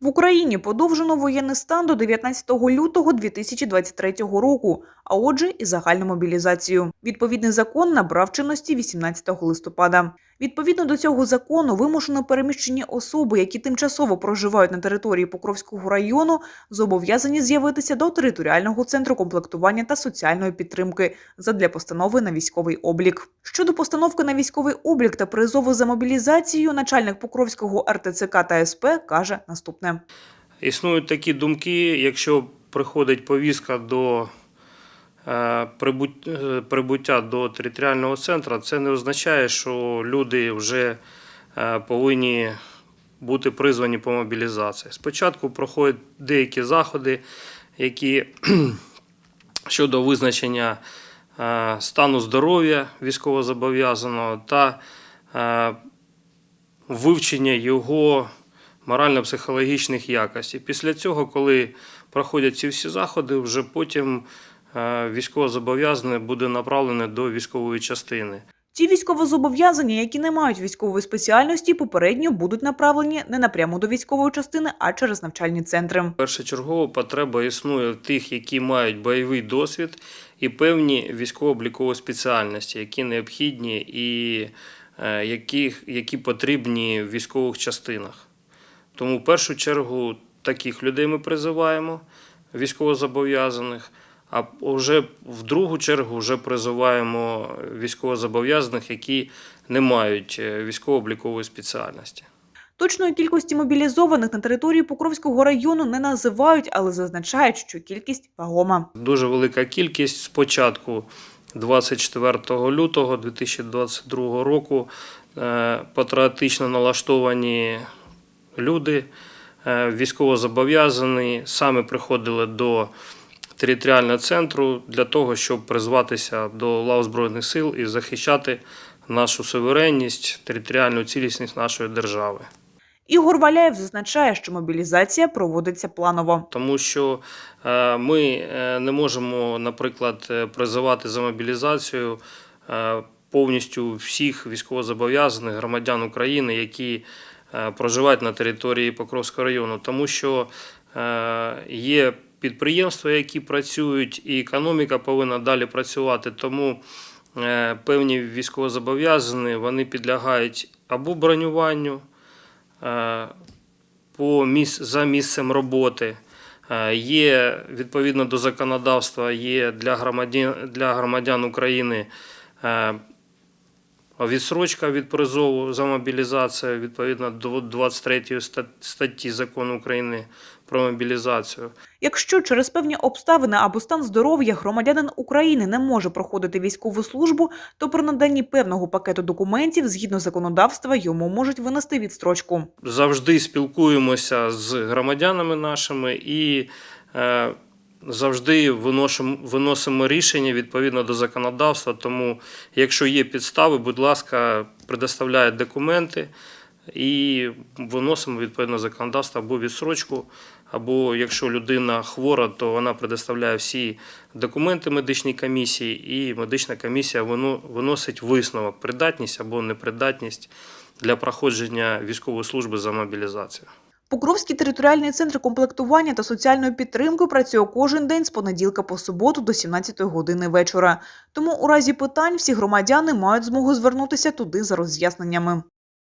В Україні подовжено воєнний стан до 19 лютого 2023 року, а отже, і загальну мобілізацію. Відповідний закон набрав чинності 18 листопада. Відповідно до цього закону, вимушено переміщені особи, які тимчасово проживають на території Покровського району, зобов'язані з'явитися до територіального центру комплектування та соціальної підтримки задля постанови на військовий облік. Щодо постановки на військовий облік та призову за мобілізацією, начальник Покровського РТЦК та СП каже наступне. Існують такі думки, якщо приходить повістка до прибуття до територіального центру, це не означає, що люди вже е, повинні бути призвані по мобілізації. Спочатку проходять деякі заходи, які щодо визначення е, стану здоров'я військовозобов'язаного та е, вивчення його морально-психологічних якостей. Після цього, коли проходять ці всі заходи, вже потім е, військовозобов'язаний буде направлений до військової частини. Ті військовозобов'язані, які не мають військової спеціальності, попередньо будуть направлені не напряму до військової частини, а через навчальні центри. Першочергова потреба існує в тих, які мають бойовий досвід і певні військово-облікові спеціальності, які необхідні і е, які, які потрібні в військових частинах. Тому в першу чергу таких людей ми призиваємо, військовозобов'язаних, а вже в другу чергу вже призиваємо військовозобов'язаних, які не мають е, військово-облікової спеціальності. Точної кількості мобілізованих на території Покровського району не називають, але зазначають, що кількість вагома. Дуже велика кількість з початку 24 лютого 2022 року е, патріотично налаштовані люди, е, військовозобов'язані, саме приходили до територіального центру для того, щоб призватися до лав Збройних сил і захищати нашу суверенність, територіальну цілісність нашої держави. Ігор Валяєв зазначає, що мобілізація проводиться планово. Тому що е, ми е, не можемо, наприклад, е, призивати за мобілізацію повністю всіх військовозобов'язаних громадян України, які проживають на території Покровського району, тому що є підприємства, які працюють, і економіка повинна далі працювати. Тому е, певні військовозобов'язані вони підлягають або бронюванню е, по міс... за місцем роботи. Е, Є відповідно до законодавства, є для громадян, для громадян України відсрочка від призову за мобілізацію відповідно до 23 статті закону України про мобілізацію. Якщо через певні обставини або стан здоров'я громадянин України не може проходити військову службу, то при наданні певного пакету документів згідно законодавства йому можуть винести відстрочку. завжди спілкуємося з громадянами нашими і е, завжди виношимо, виносимо рішення відповідно до законодавства. Тому, якщо є підстави, будь ласка, предоставляє документи і виносимо відповідно законодавство або відсрочку. Або якщо людина хвора, то вона предоставляє всі документи медичній комісії, і медична комісія виносить висновок придатність або непридатність для проходження військової служби за мобілізацію. Покровський територіальний центр комплектування та соціальної підтримки працює кожен день з понеділка по суботу до 17 години вечора. Тому у разі питань всі громадяни мають змогу звернутися туди за роз'ясненнями.